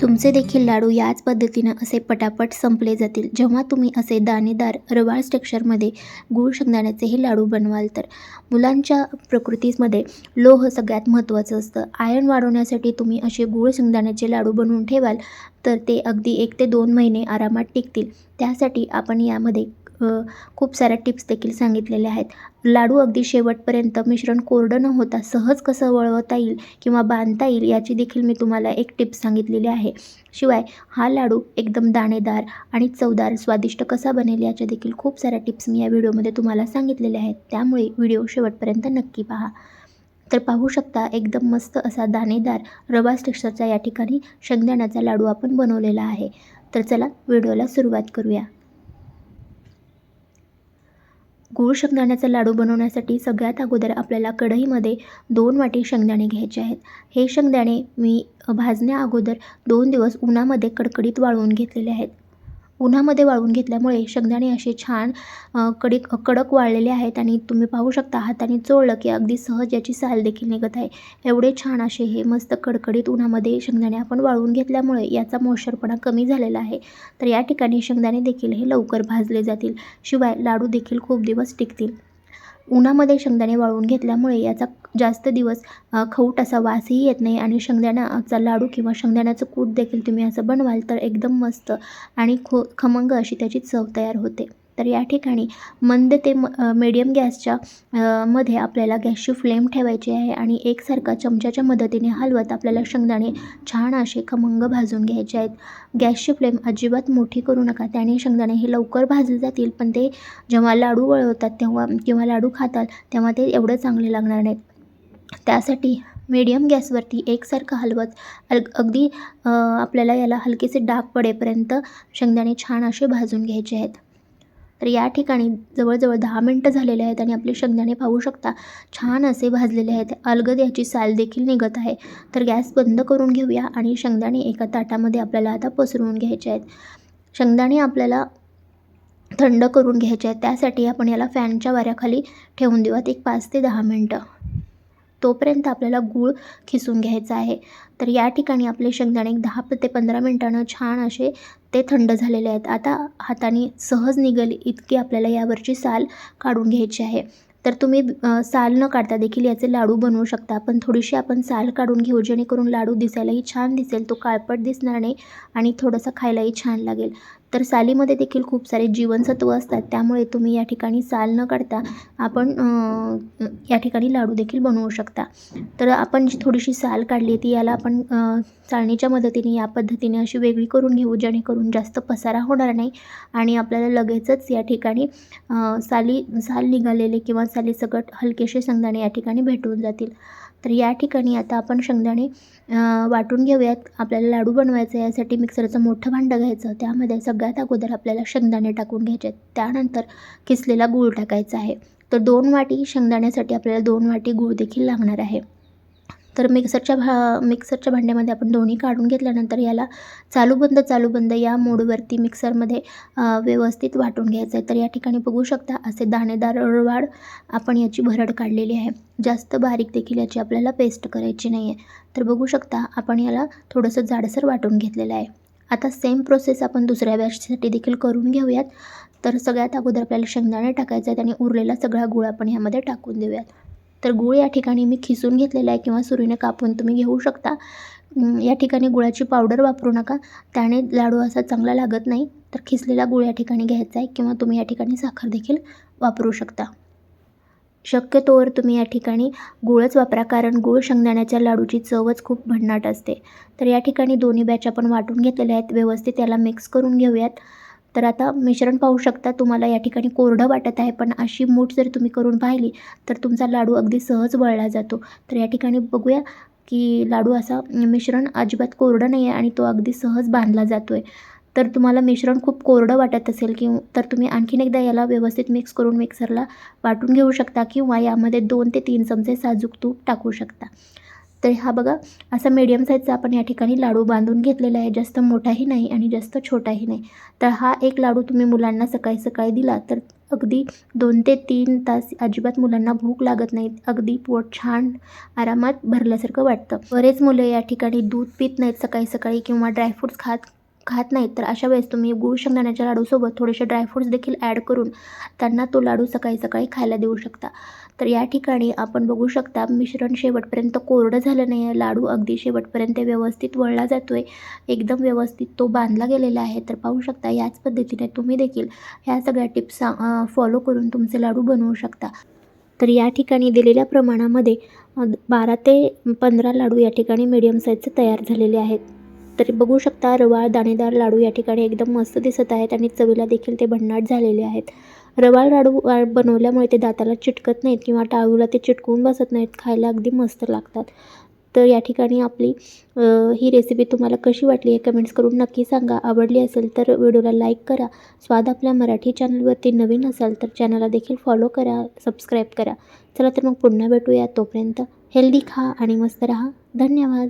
तुमचे देखील लाडू याच पद्धतीनं असे पटापट संपले जातील. जेव्हा तुम्ही असे दाणेदार रवाळ स्ट्रक्चरमध्ये गूळ शेंगदाण्याचे हे लाडू बनवाल तर मुलांच्या प्रकृतीमध्ये लोह सगळ्यात महत्त्वाचं असतं. आयर्न वाढवण्यासाठी तुम्ही असे गूळ शेंगदाण्याचे लाडू बनवून ठेवाल तर ते अगदी एक ते दोन महिने आरामात टिकतील. त्यासाठी आपण यामध्ये खूप साऱ्या टिप्स देखील सांगितलेल्या आहेत. लाडू अगदी शेवटपर्यंत मिश्रण कोरडं न होता सहज कसं वळवता येईल किंवा बांधता येईल याची देखील मी तुम्हाला एक टिप्स सांगितलेली आहे. शिवाय हा लाडू एकदम दाणेदार आणि चवदार स्वादिष्ट कसा बनेल याच्या देखील खूप साऱ्या टिप्स मी या व्हिडिओमध्ये तुम्हाला सांगितलेल्या आहेत. त्यामुळे व्हिडिओ शेवटपर्यंत नक्की पहा. तर पाहू शकता एकदम मस्त असा दाणेदार रवा स्टेक्चरचा या ठिकाणी शेंगदाण्याचा लाडू आपण बनवलेला आहे. तर चला व्हिडिओला सुरुवात करूया. गूळ शेंगदाण्याचा लाडू बनवण्यासाठी सगळ्यात अगोदर आपल्याला कढईमध्ये दोन वाटी शेंगदाणे घ्यायचे आहेत. हे शेंगदाणे मी भाजण्या अगोदर दोन दिवस उन्हामध्ये कडकडीत वाळवून घेतलेले आहेत. उन्हामध्ये वाळवून घेतल्यामुळे शेंगदाणे असे छान कडीक कडक कडक वाळलेले आहेत आणि तुम्ही पाहू शकता हाताने चोळलं की अगदी सहज याची साल देखील निघत आहे. एवढे छान असे हे मस्त कडकडीत उन्हामध्ये शेंगदाणे आपण वाळवून घेतल्यामुळे याचा मोशरपणा कमी झालेला आहे. तर या ठिकाणी शेंगदाणे देखील हे लवकर भाजले जातील. शिवाय लाडू देखील खूप दिवस टिकतील. उन्हामध्ये शेंगदाणे वाळवून घेतल्यामुळे याचा जास्त दिवस खऊट असा वासही येत नाही आणि शेंगदाण्याचा लाडू किंवा शेंगदाण्याचं कूट देखील तुम्ही असं बनवाल तर एकदम मस्त आणि खो खमंग अशी त्याची चव तयार होते. तर या ठिकाणी मंद ते म मीडियम गॅसच्या मध्ये आपल्याला गॅसची फ्लेम ठेवायची आहे आणि एकसारखा चमच्याच्या मदतीने हलवत आपल्याला शेंगदाणे छान असे खमंग भाजून घ्यायचे आहेत. गॅसची फ्लेम अजिबात मोठी करू नका त्याने शेंगदाणे हे लवकर भाजले जातील पण ते जेव्हा लाडू वळवतात तेव्हा किंवा लाडू खातात तेव्हा ते एवढं चांगले लागणार नाहीत. त्यासाठी मीडियम गॅसवरती एकसारखं हलवत अल अगदी आपल्याला याला हलकेसे डाग पडेपर्यंत शेंगदाणे छान असे भाजून घ्यायचे आहेत. तर या ठिकाणी जवळजवळ दहा मिनटं झालेले आहेत आणि आपले शेंगदाणे पाहू शकता. छान असे भाजलेले आहेत. अलगद याची साल देखील निघत आहे. तर गॅस बंद करून घेऊया आणि शेंगदाणे एका ताटामध्ये आपल्याला आता पसरवून घ्यायचे आहेत. शेंगदाणे आपल्याला थंड करून घ्यायचे आहेत. त्यासाठी आपण याला फॅनच्या वाऱ्याखाली ठेवून देऊयात एक पाच ते दहा मिनटं. तोपर्यंत आपल्याला गूळ खिसून घ्यायचा आहे. तर या ठिकाणी आपले शेंगदाणे एक दहा ते पंधरा मिनटानं छान असे ते थंड झालेले आहेत. आता हाताने सहज निघेल इतकी आपल्याला यावरची साल काढून घ्यायची आहे. तर तुम्ही साल न काढता देखील याचे लाडू बनवू शकता. पण थोडीशी आपण साल काढून घेऊ जेणेकरून लाडू दिसायलाही छान दिसेल तो काळपट दिसणार नाही आणि थोडासा खायलाही छान लागेल. तर सालीमध्ये देखील खूप सारे जीवनसत्व असतात. त्यामुळे तुम्ही या ठिकाणी साल न काढता आपण या ठिकाणी लाडू देखील बनवू शकता. तर आपण जी थोडीशी साल काढली ती याला आपण चाळणीच्या मदतीने या पद्धतीने अशी वेगळी करून घेऊ जेणेकरून जास्त पसारा होणार नाही आणि आपल्याला लगेचच या ठिकाणी साली साल निघालेले किंवा साली सकट हलकेसे शेंगदाणे या ठिकाणी भेटून जातील. तर या ठिकाणी आता आपण शेंगदाणे वाटून घेऊयात. आपल्याला लाडू बनवायचं आहे यासाठी मिक्सरचं मोठं भांडं घ्यायचं. त्यामध्ये सगळ्यात अगोदर आपल्याला शेंगदाणे टाकून घ्यायचे आहेत. त्यानंतर किसलेला गूळ टाकायचा आहे. तर दोन वाटी शेंगदाण्यासाठी आपल्याला दोन वाटी गूळ देखील लागणार आहे. तर मिक्सरच्या भा मिक्सरच्या भांड्यामध्ये आपण दोन्ही काढून घेतल्यानंतर याला चालू बंद चालू बंद या मोडवरती मिक्सरमध्ये व्यवस्थित वाटून घ्यायचं आहे. तर या ठिकाणी बघू शकता असे दाणेदार रवाड आपण याची भरड काढलेली आहे. जास्त बारीक देखील याची आपल्याला पेस्ट करायची नाही आहे तर बघू शकता आपण याला थोडंसं जाडसर वाटून घेतलेलं आहे. आता सेम प्रोसेस आपण दुसऱ्या बॅचसाठी देखील करून घेऊयात. तर सगळ्यात अगोदर आपल्याला शेंगदाणे टाकायचे आहेत आणि उरलेला सगळा गूळ आपण ह्यामध्ये टाकून देऊयात. तर गूळ या ठिकाणी मी खिसून घेतलेला आहे किंवा सुरीने कापून तुम्ही घेऊ शकता. या ठिकाणी गुळाची पावडर वापरू नका. त्याने लाडू असा चांगला लागत नाही. तर खिसलेला गुळ या ठिकाणी घ्यायचा आहे किंवा तुम्ही या ठिकाणी साखर देखील वापरू शकता. शक्यतोवर तुम्ही या ठिकाणी गुळच वापरा कारण गूळ शेंगदाण्याच्या लाडूची चवच खूप भन्नाट असते. तर या ठिकाणी दोन्ही बॅच आपण वाटून घेतलेल्या आहेत. व्यवस्थित याला मिक्स करून घेऊयात. तर आता मिश्रण पाहू शकता तुम्हाला या ठिकाणी कोरडं वाटत आहे पण अशी मूठ जर तुम्ही करून पाहिली तर तुमचा लाडू अगदी सहज वळला जातो. तर या ठिकाणी बघूया की लाडू असा मिश्रण अजिबात कोरडं नाही आहे आणि तो अगदी सहज बांधला जातो आहे तर तुम्हाला मिश्रण खूप कोरडं वाटत असेल कि तर तुम्ही आणखीन एकदा याला व्यवस्थित मिक्स करून मिक्सरला वाटून घेऊ शकता किंवा यामध्ये दोन ते तीन चमचे साजूक तूप टाकू शकता. तर हा बघा असा मीडियम साईजचा आपण या ठिकाणी लाडू बांधून घेतलेला आहे. जास्त मोठाही नाही आणि जास्त छोटाही नाही. तर हा एक लाडू तुम्ही मुलांना सकाळी सकाळी दिला तर अगदी दोन ते तीन तास अजिबात मुलांना भूक लागत नाही. अगदी पोट छान आरामात भरल्यासारखं वाटतं. बरेच मुलं या ठिकाणी दूध पित नाहीत सकाळी सकाळी किंवा ड्रायफ्रूट्स खात खात नाहीत तर अशा वेळेस तुम्ही गूळ शेंगदाण्याच्या लाडूसोबत थोडेसे ड्रायफ्रूट्स देखील ॲड करून त्यांना तो लाडू सकाळी सकाळी खायला देऊ शकता. तर या ठिकाणी आपण बघू शकता मिश्रण शेवटपर्यंत कोरडं झालं नाही आहे लाडू अगदी शेवटपर्यंत व्यवस्थित वळला जातो आहे एकदम व्यवस्थित तो बांधला गेलेला आहे. तर पाहू शकता याच पद्धतीने तुम्ही देखील ह्या सगळ्या टिप्स फॉलो करून तुमचे लाडू बनवू शकता. तर या ठिकाणी दिलेल्या प्रमाणामध्ये बारा ते पंधरा लाडू या ठिकाणी मीडियम साईजचे तयार झालेले आहेत. तरी बघू शकता रवाळ दाणेदार लाडू या ठिकाणी एकदम मस्त दिसत आहेत आणि चवीला देखील ते भन्नाट झालेले आहेत. रवाळ लाडू बनवल्यामुळे ते दाताला चिटकत नाहीत किंवा टाळूला ते चिटकून बसत नाहीत खायला अगदी मस्त लागतात. तर या ठिकाणी आपली ही रेसिपी तुम्हाला कशी वाटली हे कमेंट्स करून नक्की सांगा. आवडली असेल तर व्हिडिओला लाईक करा. स्वाद आपल्या मराठी चॅनलवरती नवीन असाल तर चॅनलला देखील फॉलो करा सबस्क्राईब करा. चला तर मग पुन्हा भेटूया तोपर्यंत. हेल्दी खा आणि मस्त राहा. धन्यवाद.